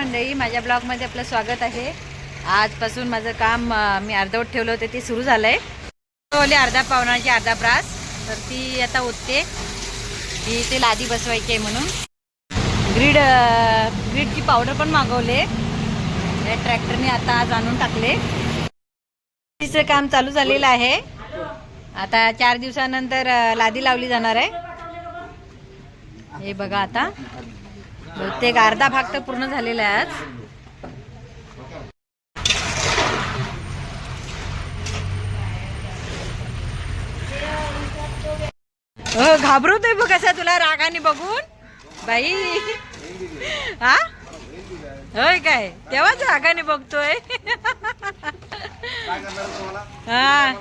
मंडळी माझ्या ब्लॉगमध्ये आपलं स्वागत आहे. आजपासून माझं काम मी अर्धवट ठेवलं होतं ते सुरू झालं आहे अर्धा पावणाची अर्धा ब्रास. तर ती आता ओतते. ती ते लादी बसवायची आहे म्हणून. ग्रीड ग्रीडची पावडर पण मागवले. या ट्रॅक्टरने आता आज आणून टाकले. तिचं काम चालू झालेलं आहे. आता चार दिवसानंतर लादी लावली जाणार आहे. हे बघा आता. बहुतेक अर्धा भाग तर पूर्ण झालेला आहे आज. अ, घाबरवतोय बघ कसा तुला रागाने बघून. बाई. हा? होय काय? तेव्हाच रागाने बघतोय. हा.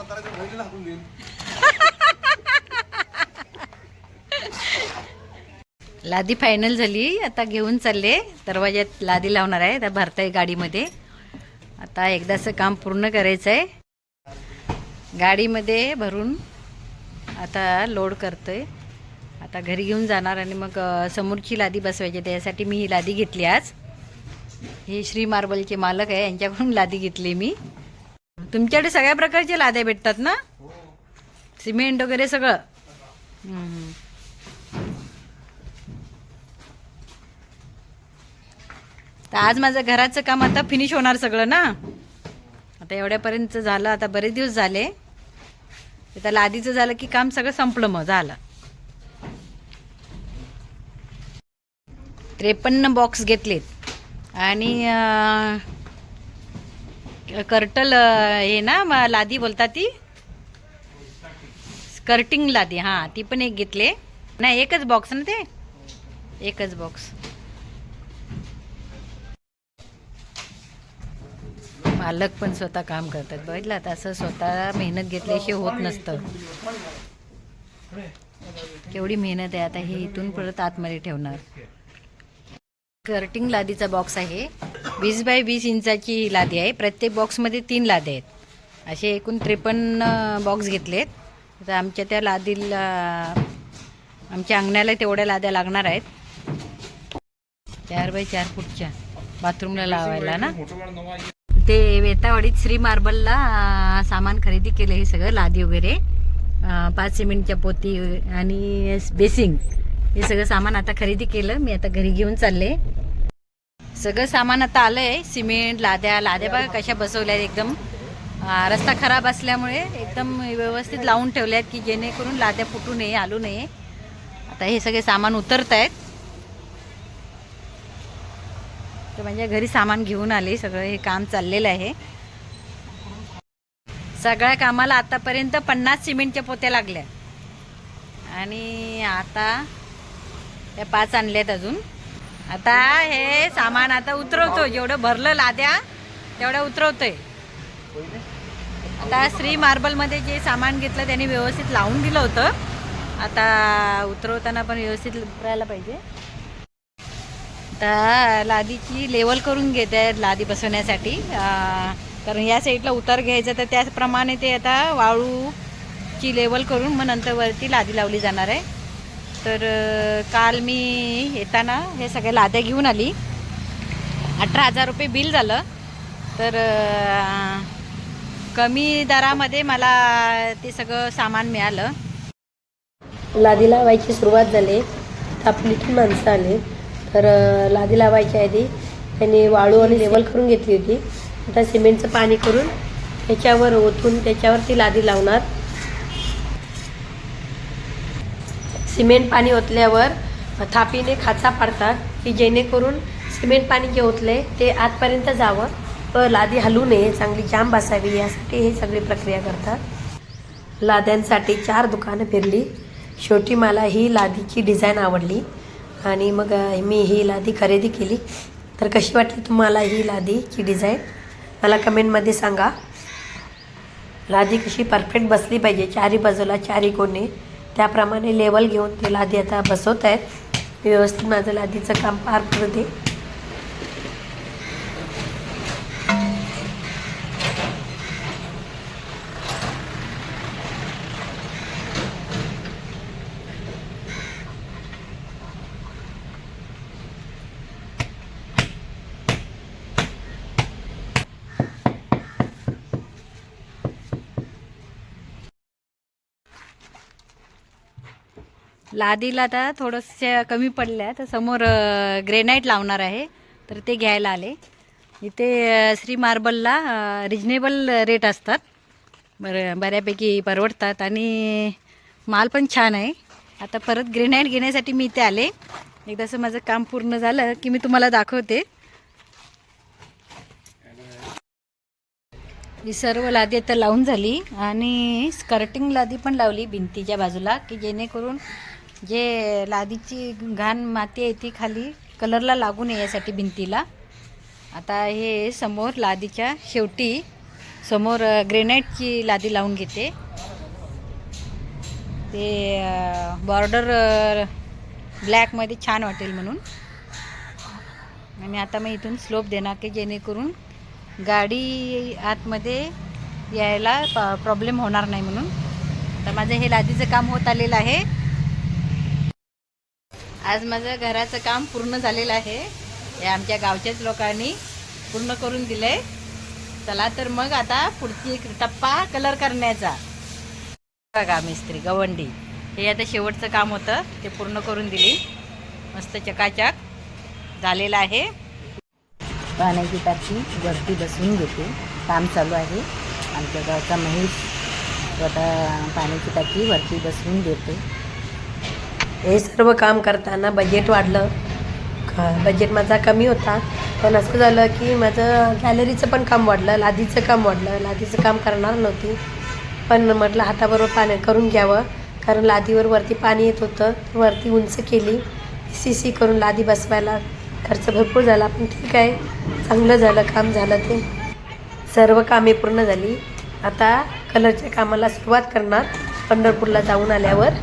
लादी फायनल झाली. आता घेऊन चालले. दरवाज्यात लादी लावणार आहे. आता भरताय गाडीमध्ये. आता एकदाचं काम पूर्ण करायचं आहे. गाडीमध्ये भरून आता लोड करतोय. आता घरी घेऊन जाणार आणि मग समोरची लादी बसवायची. त्यासाठी मी ही लादी घेतली आज. हे श्री मार्बलचे मालक आहे. यांच्याकडून लादी घेतली मी. तुमच्याकडे सगळ्या प्रकारचे लाद्या भेटतात ना? सिमेंट वगैरे सगळं? तर आज माझं घराचं काम आता फिनिश होणार सगळं ना? आता एवढ्यापर्यंत झालं आता बरेच दिवस झाले. आता लादीचं झालं की काम सगळं संपलं मग झालं. त्रेपन्न बॉक्स घेतलेत. आणि कर्टल हे ना लादी बोलतात ती? स्कर्टिंग लादी हां ती पण एक घेतले. नाही एकच बॉक्स ना ते? एकच बॉक्स मालक पण स्वतः काम करतात. बघितलं आता असं स्वतः मेहनत घेतल्याशिवाय होत नसतं. केवढी मेहनत आहे आता हे इथून परत आतमध्ये ठेवणार. कर्टिंग लादीचा बॉक्स आहे. वीस बाय वीस इंचाची ही लादी आहे. प्रत्येक बॉक्समध्ये तीन लाद्या आहेत. असे एकूण त्रेपन्न बॉक्स घेतलेत. तर आमच्या त्या लादीला आमच्या अंगणाला तेवढ्या लाद्या लागणार आहेत. चार बाय चार फूटच्या. बाथरूमला लावायला ना? ते वेतावाडीत श्री मार्बलला सामान खरेदी केलं हे सगळं लादी वगैरे पाच सिमेंटच्या पोती आणि बेसिंग हे सगळं सामान आता खरेदी केलं. मी आता घरी घेऊन चालले. सगळं सामान आता आलं आहे सिमेंट लाद्या लाद्या बघा कशा बसवल्या आहेत एकदम रस्ता खराब असल्यामुळे एकदम व्यवस्थित लावून ठेवल्या आहेत की जेणेकरून लाद्या फुटू नये आलू नये. आता हे सगळे सामान उतरत आहेत तर म्हणजे घरी सामान घेऊन आले सगळं हे काम चाललेलं आहे. सगळ्या कामाला आतापर्यंत पन्नास सिमेंटच्या पोत्या लागल्या. आणि आता त्या पाच आणल्यात अजून. आता हे सामान आता उतरवतो जेवढं भरलं लाद्या तेवढं उतरवतोय. आता श्री मार्बलमध्ये जे सामान घेतलं त्यांनी व्यवस्थित लावून दिलं होतं. आता उतरवताना पण व्यवस्थित उतरायला पाहिजे. आता लादीची लेवल करून घेत लादी बसवण्यासाठी. कारण या साईडला उतार घ्यायचा तर त्याचप्रमाणे ते आता वाळूची लेवल करून मग नंतर वरती लादी लावली जाणार आहे. तर काल मी येताना हे सगळ्या लाद्या घेऊन आली. अठरा हजार रुपये बिल झालं. तर कमी दरामध्ये मला ते सगळं सामान मिळालं. लादी लावायची सुरुवात झाली. आपली ती माणसं आली. तर लादी लावायच्या आधी त्यांनी वाळू आणि लेवल करून घेतली होती. आता सिमेंटचं पाणी करून त्याच्यावर ओतून त्याच्यावर ती लादी लावणार. सिमेंट पाणी ओतल्यावर थापीने खाचा पाडतात की जेणेकरून सिमेंट पाणी जे ओतले ते आतपर्यंत जावं. व लादी हलू नये चांगली जाम बसावी यासाठी हे सगळी प्रक्रिया करतात. लाद्यांसाठी चार दुकानं फिरली. शेवटी मला ही लादीची डिझाईन आवडली. आणि मग मी ही लादी खरेदी केली. तर कशी वाटली तुम्हाला ही लादीची डिझाईन मला कमेंटमध्ये सांगा. लादी कशी परफेक्ट बसली पाहिजे चारी बाजूला चारी कोणी त्याप्रमाणे लेवल घेऊन ते लादी आता बसवत आहेत व्यवस्थित माझं लादीचं काम पार पडू लादीला आता थोडंसं कमी पडल्या. तर समोर ग्रेनाईट लावणार आहे. तर ते घ्यायला आले. इथे श्री मार्बलला रिजनेबल रेट असतात. बरं बऱ्यापैकी परवडतात आणि माल पण छान आहे. आता परत ग्रेनाईट घेण्यासाठी मी इथे आले. एकदाचं माझं काम पूर्ण झालं की मी तुम्हाला दाखवते. ही सर्व लादी आता लावून झाली आणि स्कर्टिंग लादी पण लावली भिंतीच्या बाजूला की जेणेकरून जे लादीची घाण माती आहे ती खाली कलरला लागू नये यासाठी भिंतीला. आता हे समोर लादीच्या शेवटी समोर ग्रेनाईटची लादी लावून घेते. ते बॉर्डर ब्लॅकमध्ये छान वाटेल म्हणून. आणि आता मी इथून स्लोप देणार की जेणेकरून गाडी आतमध्ये यायला प्रॉब्लेम होणार नाही म्हणून. तर माझं हे लादीचं काम होत आलेलं आहे. आज माझं घराचं काम पूर्ण झालेलं आहे. हे आमच्या गावच्याच लोकांनी पूर्ण करून दिले चला तर मग आता पुढची एक टप्पा कलर करण्याचा. बघा मिस्त्री गवंडी. हे आता शेवटचं काम होतं. ते पूर्ण करून दिली. मस्त चकाचक झालेलं आहे. पाण्याची टाकी वरती बसवून घेते. काम चालू आहे. आमच्या गावचा महेश स्वतः पाण्याची टाकी वरती बसवून देते. हे सर्व काम करताना बजेट वाढलं. बजेट माझा कमी होता. पण असं झालं की माझं गॅलरीचं पण काम वाढलं लादीचं काम वाढलं. लादीचं काम करणार नव्हती. पण म्हटलं हाताबरोबर पाणी करून घ्यावं. कारण लादीवर वरती पाणी येत होतं. वरती उंच केली. सी सी करून लादी बसवायला खर्च भरपूर झाला. पण ठीक आहे. चांगलं झालं. काम झालं ते. सर्व कामे पूर्ण झाली. आता कलरच्या कामाला सुरुवात करणार. पंढरपूरला जाऊन आल्यावर.